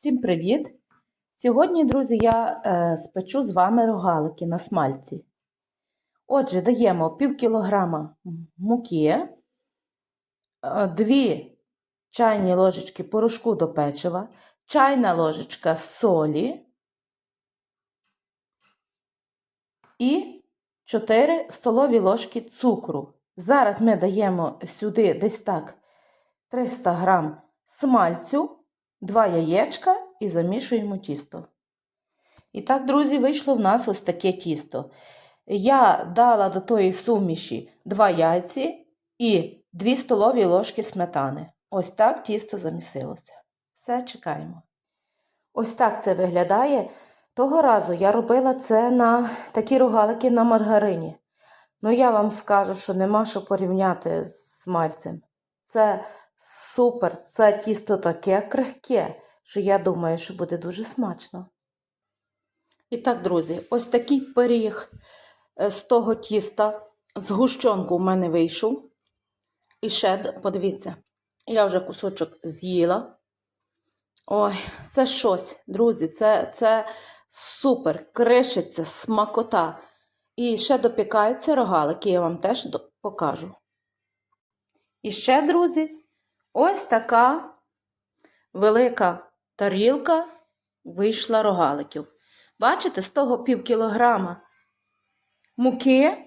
Всім привіт! Сьогодні, друзі, я е, спечу з вами рогалики на смальці. Отже, даємо пів кілограма муки, 2 чайні ложечки порошку до печива, чайна ложечка солі і 4 столові ложки цукру. Зараз ми даємо сюди десь так 300 грам смальцю. Два яєчка і замішуємо тісто. І так, друзі, вийшло в нас ось таке тісто. Я дала до тої суміші 2 яйці і 2 столові ложки сметани. Ось так тісто замісилося. Все, чекаємо. Ось так це виглядає. Того разу я робила це на такі рогалики на маргарині. Ну, я вам скажу, що нема що порівняти з мальцем. Це Супер, це тісто таке крихке, що я думаю, що буде дуже смачно. І так, друзі, ось такий пиріг е, з того тіста, з гущонку в мене вийшов. І ще, подивіться, я вже кусочок з'їла. Ой, це щось, друзі, це, це супер, кришиться, смакота. І ще допікаються рогалики, я вам теж покажу. І ще, друзі, Ось така велика тарілка вийшла рогаликів. Бачите, з того пів кілограма муки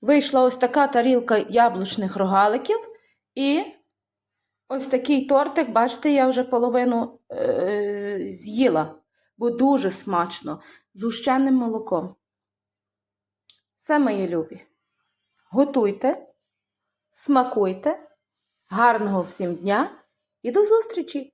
вийшла ось така тарілка яблучних рогаликів. І ось такий тортик, бачите, я вже половину е- з'їла, бо дуже смачно, з гущеним молоком. Все, мої любі. Готуйте, смакуйте. Гарного всім дня і до зустрічі!